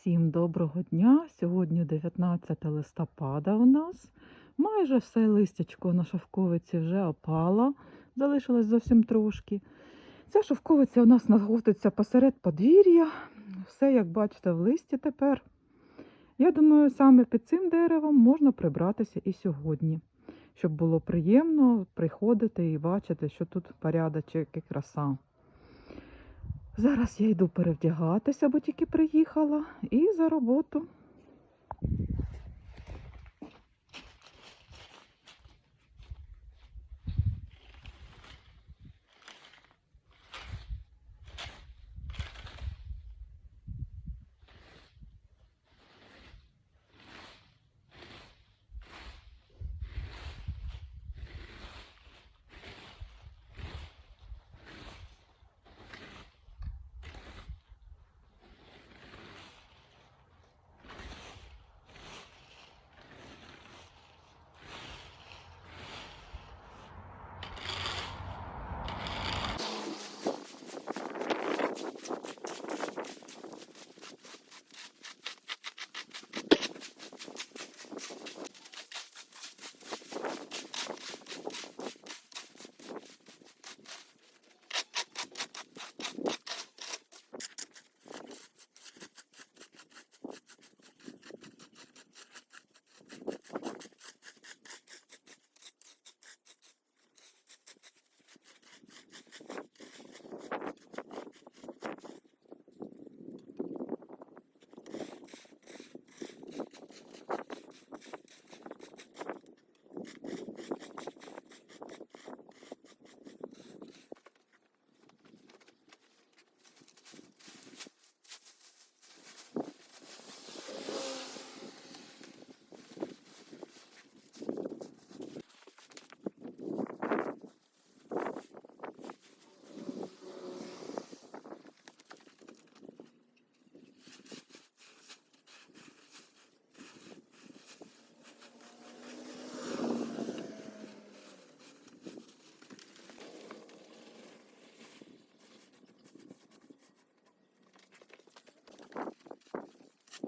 Всім доброго дня! Сьогодні 19 листопада у нас. Майже все листячко на шовковиці вже опало, залишилось зовсім трошки. Ця шовковиця у нас знаходиться посеред подвір'я. Все, як бачите, в листі тепер. Я думаю, саме під цим деревом можна прибратися і сьогодні, щоб було приємно приходити і бачити, що тут порядочок і краса. Зараз я йду перевдягатися, бо тільки приїхала, і за роботу.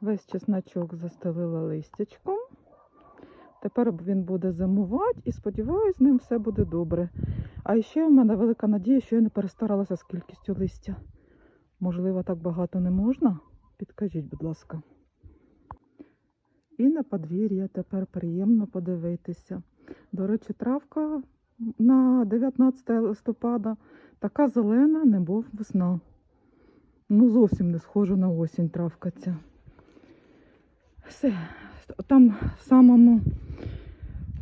Весь чесночок застелила листячком. Тепер він буде зимувати і сподіваюся, з ним все буде добре. А ще в мене велика надія, що я не перестаралася з кількістю листя. Можливо, так багато не можна? Підкажіть, будь ласка. І на подвір'я тепер приємно подивитися. До речі, травка на 19 листопада така зелена, немов весна. Ну, зовсім не схожа на осінь травка ця. Все, там в самому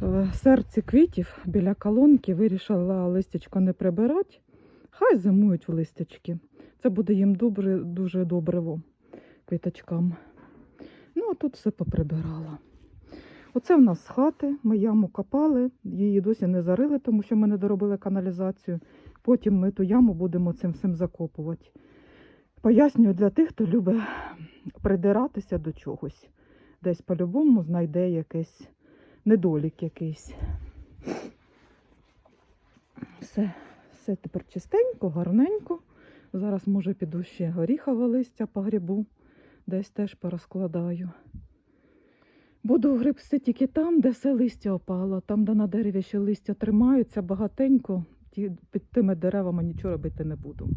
е, серці квітів біля колонки вирішила листячко не прибирати. Хай зимують в листячки. Це буде їм добре, дуже добриво квіточкам. Ну, а тут все поприбирала. Оце в нас з хати. Ми яму копали, її досі не зарили, тому що ми не доробили каналізацію. Потім ми ту яму будемо цим всім закопувати. Пояснюю для тих, хто любить придиратися до чогось. Десь по-любому знайде якийсь недолік якийсь. Все, все тепер чистенько, гарненько. Зараз, може, піду ще горіхове листя по грибу, десь теж порозкладаю. Буду грибсти тільки там, де все листя опало, там, де на дереві ще листя тримаються багатенько, під тими деревами нічого робити не буду.